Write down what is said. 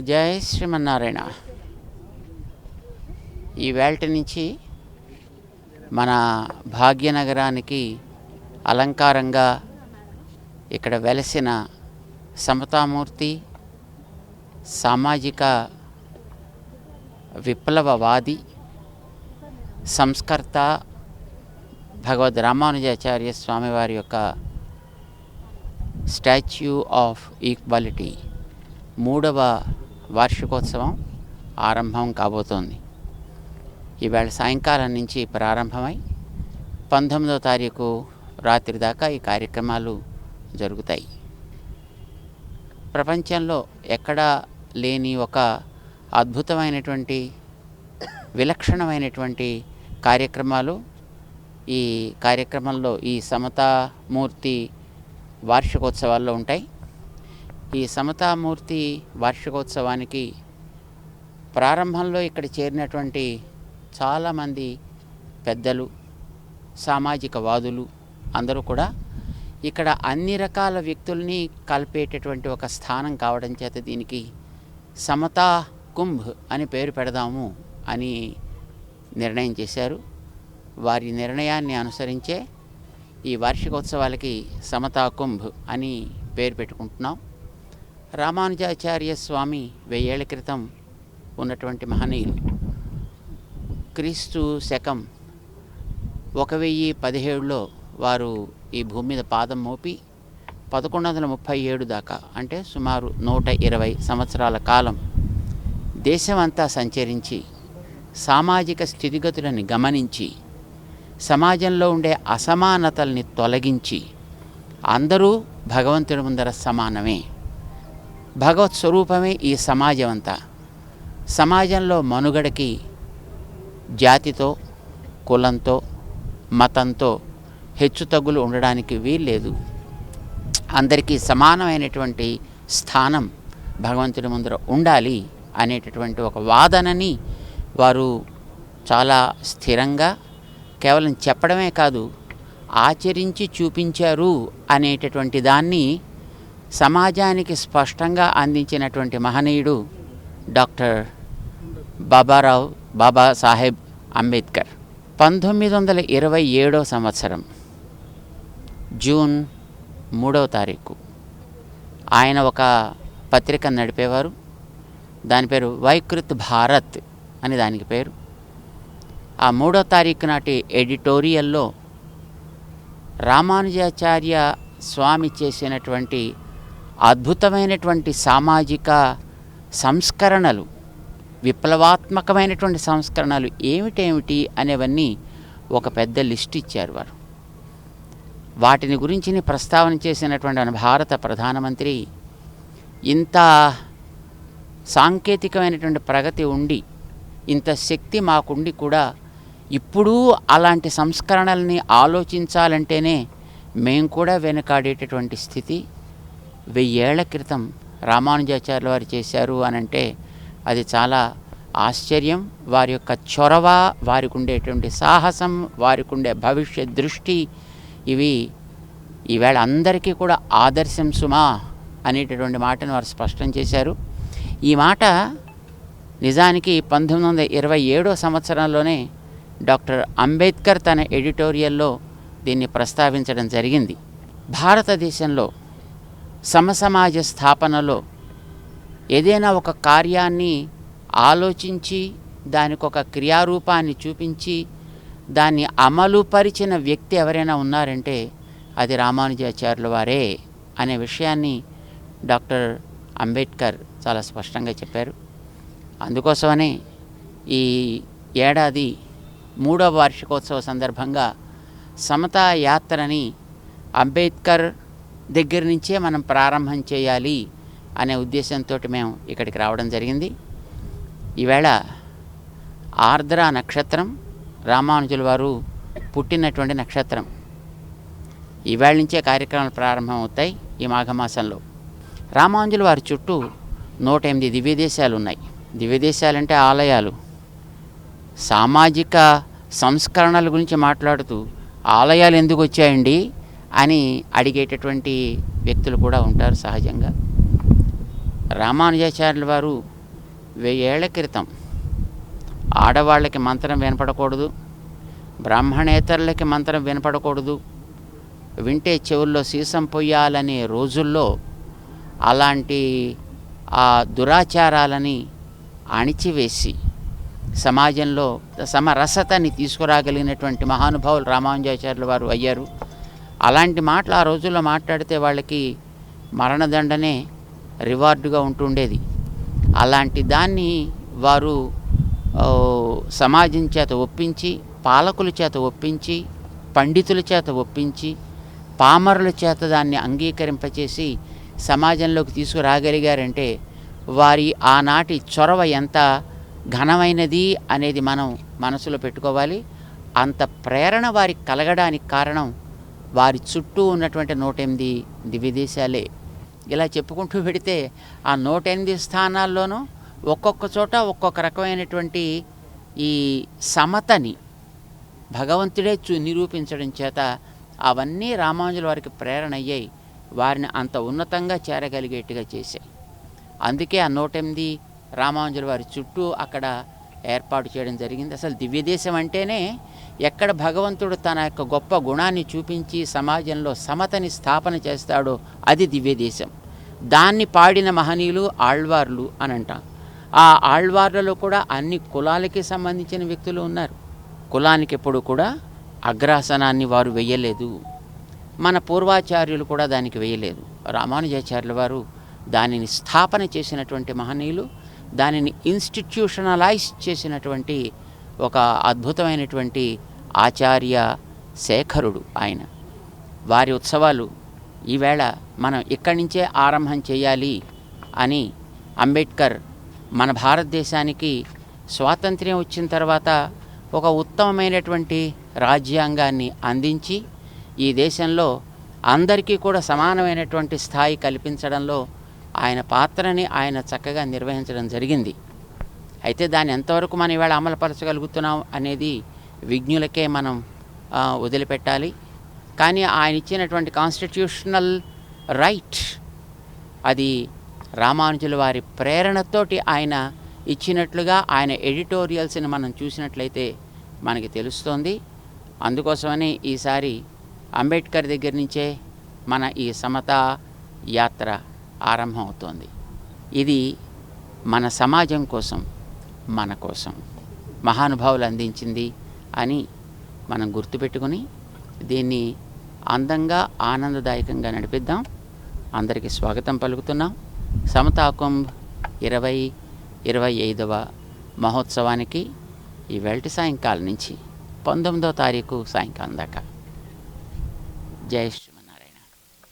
జయ శ్రీమన్నారాయణ. ఈ వేల్ట నుంచి మన భాగ్యనగరానికి అలంకారంగా ఇక్కడ వెలసిన సమతామూర్తి సామాజిక విప్లవవాది సంస్కర్త భగవద్ రామానుజాచార్య స్వామివారి యొక్క స్టాచ్యూ ఆఫ్ ఈక్వాలిటీ మూడవ వార్షికోత్సవం ఆరంభం కాబోతోంది. ఈవేళ సాయంకాలం నుంచి ప్రారంభమై పంతొమ్మిదవ తారీఖు రాత్రి దాకా ఈ కార్యక్రమాలు జరుగుతాయి. ప్రపంచంలో ఎక్కడా లేని ఒక అద్భుతమైనటువంటి విలక్షణమైనటువంటి కార్యక్రమాలు ఈ కార్యక్రమంలో ఈ సమతామూర్తి వార్షికోత్సవాల్లో ఉంటాయి. ఈ సమతామూర్తి వార్షికోత్సవానికి ప్రారంభంలో ఇక్కడ చేరినటువంటి చాలామంది పెద్దలు సామాజిక వాదులు అందరూ కూడా ఇక్కడ అన్ని రకాల వ్యక్తుల్ని కలిపేటటువంటి ఒక స్థానం కావడం చేత దీనికి సమతా కుంభ్ అని పేరు పెడదాము అని నిర్ణయం చేశారు. వారి నిర్ణయాన్ని అనుసరించే ఈ వార్షికోత్సవాలకి సమతా కుంభ్ అని పేరు పెట్టుకుంటున్నాం. రామానుజాచార్య స్వామి వెయ్యేళ్ళ క్రితం ఉన్నటువంటి మహనీయులు. క్రీస్తు శకం ఒక వెయ్యి పదిహేడులో వారు ఈ భూమి మీద పాదం మోపి పదకొండు వందల ముప్పై ఏడు దాకా అంటే సుమారు నూట ఇరవై సంవత్సరాల కాలం దేశమంతా సంచరించి సామాజిక స్థితిగతులను గమనించి సమాజంలో ఉండే అసమానతల్ని తొలగించి అందరూ భగవంతుడి ముందర సమానమే. భగవత్ స్వరూపమే ఈ సమాజం అంతా. సమాజంలో మనుగడకి జాతితో కులంతో మతంతో హెచ్చుతగ్గులు ఉండడానికి వీల్లేదు. అందరికీ సమానమైనటువంటి స్థానం భగవంతుడి ముందర ఉండాలి అనేటటువంటి ఒక వాదనని వారు చాలా స్థిరంగా కేవలం చెప్పడమే కాదు ఆచరించి చూపించారు అనేటటువంటి దాన్ని సమాజానికి స్పష్టంగా అందించినటువంటి మహనీయుడు డాక్టర్ బాబారావు బాబా సాహెబ్ అంబేద్కర్. పంతొమ్మిది వందల ఇరవై ఏడో సంవత్సరం జూన్ మూడవ తారీఖు. ఆయన ఒక పత్రిక నడిపేవారు. దాని పేరు వైకృత్ భారత్ అని దానికి పేరు. ఆ మూడో తారీఖు నాటి ఎడిటోరియల్లో రామానుజాచార్య స్వామి చేసినటువంటి అద్భుతమైనటువంటి సామాజిక సంస్కరణలు విప్లవాత్మకమైనటువంటి సంస్కరణలు ఏమిటేమిటి అనేవన్నీ ఒక పెద్ద లిస్ట్ ఇచ్చారు వారు. వాటిని గురించి ప్రస్తావన చేసినటువంటి మన భారత ప్రధానమంత్రి ఇంత సాంకేతికమైనటువంటి ప్రగతి ఉండి ఇంత శక్తి మాకుండి కూడా ఇప్పుడు అలాంటి సంస్కరణల్ని ఆలోచించాలంటేనే మేము కూడా వెనకాడేటటువంటి స్థితి వెయ్యేళ్ళ క్రితం రామానుజాచార్యుల వారు చేశారు అని అంటే అది చాలా ఆశ్చర్యం. వారి యొక్క చొరవ వారికి ఉండేటువంటి సాహసం వారికి ఉండే భవిష్యత్ దృష్టి ఇవి ఈవేళ అందరికీ కూడా ఆదర్శం సుమా అనేటటువంటి మాటను వారు స్పష్టం చేశారు. ఈ మాట నిజానికి పంతొమ్మిది వందల ఇరవై ఏడో సంవత్సరంలోనే డాక్టర్ అంబేద్కర్ తన ఎడిటోరియల్లో దీన్ని ప్రస్తావించడం జరిగింది. భారతదేశంలో సమసమాజ స్థాపనలో ఏదైనా ఒక కార్యాన్ని ఆలోచించి దానికి ఒక క్రియారూపాన్ని చూపించి దాన్ని అమలుపరిచిన వ్యక్తి ఎవరైనా ఉన్నారంటే అది రామానుజాచార్యుల వారే అనే విషయాన్ని డాక్టర్ అంబేద్కర్ చాలా స్పష్టంగా చెప్పారు. అందుకోసమనే ఈ ఏడాది మూడవ వార్షికోత్సవ సందర్భంగా సమతా యాత్రని అంబేద్కర్ దగ్గర నుంచే మనం ప్రారంభం చేయాలి అనే ఉద్దేశంతో మేము ఇక్కడికి రావడం జరిగింది. ఈవేళ ఆర్ద్ర నక్షత్రం రామానుజుల వారు పుట్టినటువంటి నక్షత్రం. ఈవేళ నుంచే కార్యక్రమాలు ప్రారంభం అవుతాయి ఈ మాఘమాసంలో. రామానుజుల వారి చుట్టూ నూట ఎనిమిది దివ్యదేశాలు ఉన్నాయి దివ్యదేశాలంటే ఆలయాలు. సామాజిక సంస్కరణల గురించి మాట్లాడుతూ ఆలయాలు ఎందుకు వచ్చాయండి? అని అడిగేటటువంటి వ్యక్తులు కూడా ఉంటారు సహజంగా. రామానుజాచార్యుల వారు వెయ్యేళ్ళ క్రితం ఆడవాళ్ళకి మంత్రం వినపడకూడదు బ్రాహ్మణేతరులకి మంత్రం వినపడకూడదు వింటే చెవుల్లో సీసం పొయ్యాలనే రోజుల్లో అలాంటి ఆ దురాచారాలని అణిచివేసి సమాజంలో సమరసతని తీసుకురాగలిగినటువంటి మహానుభావులు రామానుజాచార్యుల వారు అయ్యారు. అలాంటి మాటలు ఆ రోజుల్లో మాట్లాడితే వాళ్ళకి మరణదండనే రివార్డుగా ఉంటుండేది. అలాంటి దాన్ని వారు సమాజం చేత ఒప్పించి పాలకుల చేత ఒప్పించి పండితుల చేత ఒప్పించి పామరుల చేత దాన్ని అంగీకరింపచేసి సమాజంలోకి తీసుకురాగలిగారంటే వారి ఆనాటి చొరవ ఎంత ఘనమైనది అనేది మనం మనసులో పెట్టుకోవాలి. అంత ప్రేరణ వారికి కలగడానికి కారణం వారి చుట్టూ ఉన్నటువంటి నూట ఎనిమిది దివ్యదేశాలే ఇలా చెప్పుకుంటూ పెడితే ఆ నూట ఎనిమిది స్థానాల్లోనూ ఒక్కొక్క చోట ఒక్కొక్క రకమైనటువంటి ఈ సమతని భగవంతుడే చూ నిరూపించడం చేత అవన్నీ రామానుజుల వారికి ప్రేరణ అయ్యాయి. వారిని అంత ఉన్నతంగా చేరగలిగేట్టుగా చేశాయి. అందుకే ఆ నూట ఎనిమిది రామానుజుల వారి చుట్టూ అక్కడ ఏర్పాటు చేయడం జరిగింది. అసలు దివ్యదేశం అంటేనే ఎక్కడ భగవంతుడు తన యొక్క గొప్ప గుణాన్ని చూపించి సమాజంలో సమతని స్థాపన చేస్తాడో అది దివ్యదేశం. దాన్ని పాడిన మహనీయులు ఆళ్వార్లు అని అంటాం. ఆ ఆళ్వార్లలో కూడా అన్ని కులాలకి సంబంధించిన వ్యక్తులు ఉన్నారు. కులానికి ఎప్పుడు కూడా అగ్రాసనాన్ని వారు వెయ్యలేదు. మన పూర్వాచార్యులు కూడా దానికి వేయలేదు రామానుజాచార్యుల వారు దానిని స్థాపన చేసినటువంటి మహనీయులు దానిని ఇన్స్టిట్యూషనలైజ్ చేసినటువంటి ఒక అద్భుతమైనటువంటి ఆచార్య శేఖరుడు ఆయన. వారి ఉత్సవాలు ఈవేళ మనం ఇక్కడి నుంచే ఆరంభం చేయాలి అని అంబేద్కర్ మన భారతదేశానికి స్వాతంత్ర్యం వచ్చిన తర్వాత ఒక ఉత్తమమైనటువంటి రాజ్యాంగాన్ని అందించి ఈ దేశంలో అందరికీ కూడా సమానమైనటువంటి స్థాయి కల్పించడంలో ఆయన పాత్రని ఆయన చక్కగా నిర్వహించడం జరిగింది. అయితే దాన్ని ఎంతవరకు మనం ఇవాళ అమలుపరచగలుగుతున్నాం అనేది విజ్ఞులకే మనం వదిలిపెట్టాలి. కానీ ఆయన ఇచ్చినటువంటి కాన్స్టిట్యూషనల్ రైట్ అది రామానుజుల వారి ప్రేరణతోటి ఆయన ఇచ్చినట్లుగా ఆయన ఎడిటోరియల్స్ని మనం చూసినట్లయితే మనకి తెలుస్తోంది. అందుకోసమని ఈసారి అంబేద్కర్ దగ్గర నుంచే మన ఈ సమతా యాత్ర ఆరంభం అవుతోంది ఇది మన సమాజం కోసం మన కోసం మహానుభావులు అందించింది అని మనం గుర్తుపెట్టుకుని దీన్ని అందంగా ఆనందదాయకంగా నడిపిద్దాం. అందరికీ స్వాగతం పలుకుతున్నాం. సమతాకుంభ్ ఇరవై ఇరవై ఐదవ మహోత్సవానికి ఈ వెల్టి సాయంకాలం నుంచి పంతొమ్మిదవ తారీఖు సాయంకాలం దాకా. జై శ్రీ